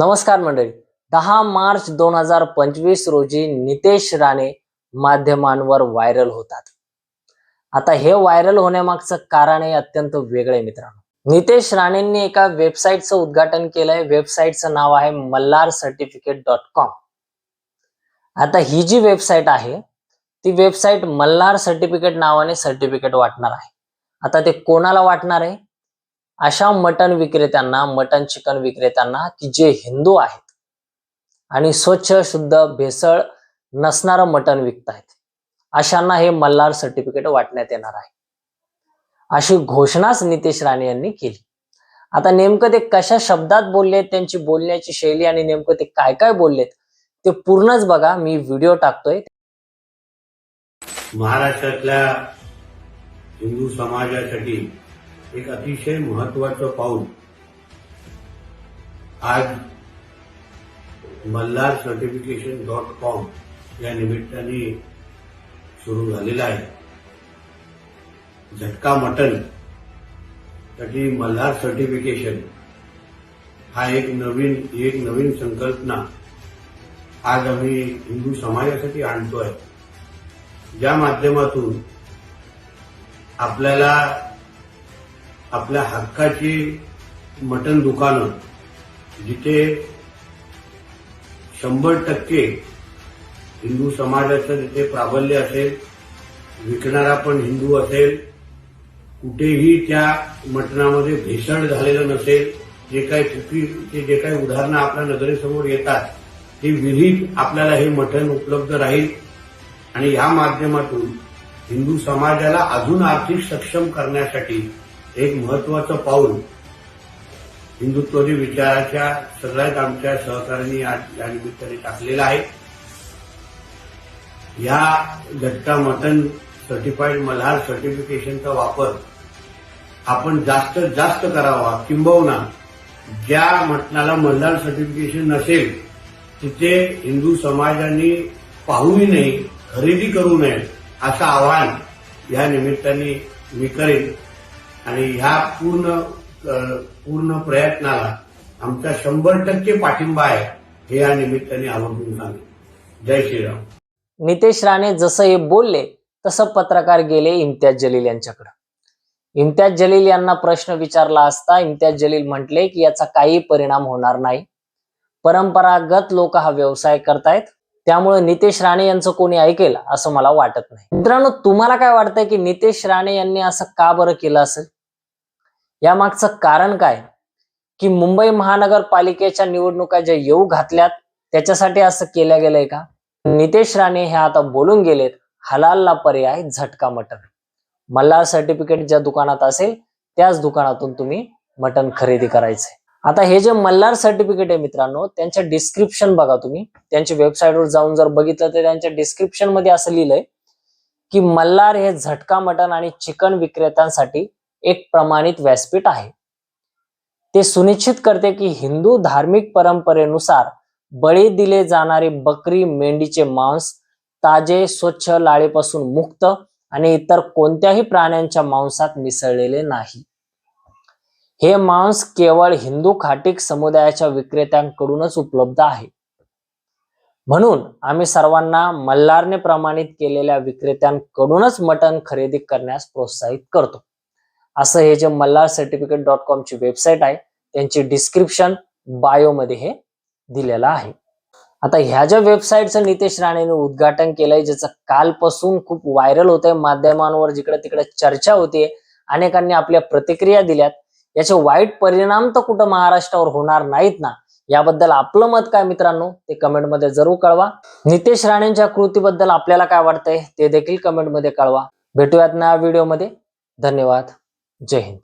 नमस्कार मंडळी. दहा मार्च दोन हजार पंचवीस रोजी नितेश राणे माध्यमांवर व्हायरल होतात. आता हे व्हायरल होण्यामागचं कारण हे अत्यंत वेगळं आहे मित्रांनो. नितेश राणेंनी एका वेबसाईटचं उद्घाटन केलंय. वेबसाईटचं नाव आहे मल्हार सर्टिफिकेट डॉट कॉम. आता ही जी वेबसाईट आहे ती वेबसाईट मल्हार सर्टिफिकेट नावाने सर्टिफिकेट वाटणार आहे. आता ते कोणाला वाटणार आहे? अशा मटण विक्रेत्यांना मटण चिकन विक्रेत्यांना की जे हिंदू आहेत आणि स्वच्छ शुद्ध भेसळ नसणारं मटण विकतायत अशांना हे मल्हार सर्टिफिकेट वाटण्यात येणार आहे. अशी घोषणाच नितेश राणे यांनी केली. आता नेमकं ते कशा शब्दात बोललेत त्यांची बोलण्याची शैली आणि नेमकं ते काय काय बोललेत ते पूर्णच बघा मी व्हिडिओ टाकतोय. महाराष्ट्रातल्या हिंदू समाजासाठी एक अतिशय महत्वाचं पाऊल. आज मल्हार सर्टिफिकेशन डॉट कॉम या निमित्ताने सुरू झालेलं आहे. झटका मटनसाठी मल्हार सर्टिफिकेशन हा एक नवीन एक नवीन संकल्पना आज आम्ही हिंदू समाजासाठी आणतोय. ज्या माध्यमातून आपल्याला आपल्या हक्काची मटण दुकानं जिथे शंभर टक्के हिंदू समाजाचं तिथे प्राबल्य असेल विकणारा पण हिंदू असेल कुठेही त्या मटणामध्ये भेसळ झालेलं नसेल जे काही चुकीचे जे काही उदाहरणं आपल्या नजरेसमोर येतात ते विहित आपल्याला हे मटण उपलब्ध राहील. आणि या माध्यमातून हिंदू समाजाला अजून आर्थिक सक्षम करण्यासाठी एक महत्वाचं पाऊल हिंदुत्वरी विचाराच्या सगळ्यात आमच्या सहकार्यांनी या निमित्ताने टाकलेलं आहे. या झटका मटन सर्टिफाईड मल्हार सर्टिफिकेशनचा वापर आपण जास्त जास्त करावा किंबहुना ज्या मटणाला मल्हार सर्टिफिकेशन नसेल तिथे हिंदू समाजाने पाहूही नाही खरेदी करू नये असं आवाहन या निमित्ताने मी करेन. आणि ह्या पूर्ण पूर्ण प्रयत्नाला आमचा शंभर टक्के पाठिंबा आहे हे या निमित्ताने आवर्जून सांगेन जय श्रीराम. नितेश राणे जसं हे बोलले तसं पत्रकार गेले इम्तियाज जलील यांच्याकडे. इम्तियाज जलील यांना प्रश्न विचारला असता इम्तियाज जलील म्हटले की याचा काही परिणाम होणार नाही. परंपरागत लोक हा व्यवसाय करतायत. त्यामुळे नितेश राणे यांचं कोणी ऐकेल असं मला वाटत नाही. मित्रांनो तुम्हाला काय वाटतंय की नितेश राणे यांनी असं का बरं केलं असेल? यामागचं कारण काय? की मुंबई महानगरपालिकेच्या निवडणुका ज्या येऊ घातल्यात त्याच्यासाठी असं केलं गेलंय का? नितेश राणे हे आता बोलून गेलेत हलालला पर्याय झटका मटन मल्हार सर्टिफिकेट ज्या दुकानात असेल त्याच दुकानातून तुम्ही मटन खरेदी करायचंय. आता हे जे मल्हार सर्टिफिकेट आहे मित्रांनो त्यांच्या डिस्क्रिप्शन बघा तुम्ही. त्यांच्या वेबसाईटवर जाऊन जर बघितलं तर त्यांच्या डिस्क्रिप्शनमध्ये असं लिहिलंय की मल्हार हे झटका मटन आणि चिकन विक्रेत्यांसाठी एक प्रमाणित व्यासपीठ आहे. ते सुनिश्चित करते की हिंदू धार्मिक परंपरेनुसार बळी दिले जाणारे बकरी मेंढीचे मांस ताजे स्वच्छ लाळेपासून मुक्त आणि इतर कोणत्याही प्राण्यांच्या मांसात मिसळलेले नाही. हे मांस केवळ हिंदू खाटीक समुदायाच्या विक्रेत्यांकडूनच उपलब्ध आहे. म्हणून आम्ही सर्वांना मल्हारने प्रमाणित केलेल्या विक्रेत्यांकडूनच मटण खरेदी करण्यास प्रोत्साहित करतो. असं हे जे मल्हार सर्टिफिकेट डॉट कॉमची वेबसाईट आहे त्यांची डिस्क्रिप्शन बायोमध्ये हे दिलेलं आहे. आता ह्या ज्या वेबसाईटचं नितेश राणेने उद्घाटन केलंय ज्याचं कालपासून खूप व्हायरल होत आहे माध्यमांवर जिकडे तिकडे चर्चा होते अनेकांनी आपल्या प्रतिक्रिया दिल्यात याचे वाईट परिणाम तर कुठं महाराष्ट्रावर होणार नाहीत ना? याबद्दल आपलं मत काय मित्रांनो? ते कमेंटमध्ये जरूर कळवा. नितेश राणेंच्या कृतीबद्दल आपल्याला काय वाटतंय ते देखील कमेंटमध्ये कळवा. भेटूयात ना व्हिडिओमध्ये धन्यवाद. जय हिंद.